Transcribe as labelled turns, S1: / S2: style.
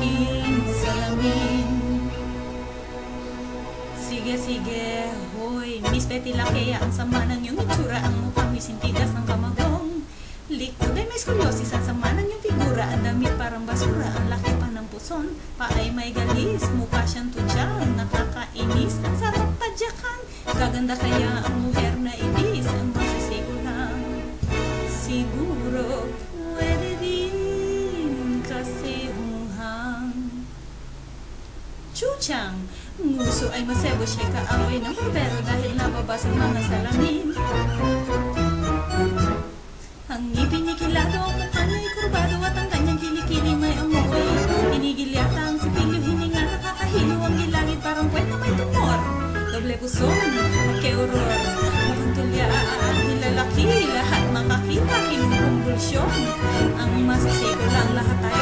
S1: aking salamin. Sige, sige. Hoy, Miss Betty Lakea, ang sama ng iyong itsura. Ang mukhang misintigas ng kamagong. Likod ay may scoliosis. Ang sama ng iyong figura. Ang damit parang basura. Ang laki pa ng puson. Paay may galis. Mukha siyang tudyang. Nakakainis. Ang sarap padyakan. Kaganda kaya ang mujer na inis. Ang masasiko lang. Siguro. Chuchang, nguso ay masebo siya kaaway naman pero dahil nababasa mga salamin. Ang ngipin niya kilado, ang mukha niya kurbado at ang kanyang kilikili may amoy. Hinigil yata ang sipilyo, hininga nakakahilo ang gilangit parang puwet na may tumor. Doble puson, magkeuror, mukhang tulya, hilalaki, lahat makakita, kinukumbulsyon. Ang masasiko lang lahat tayo,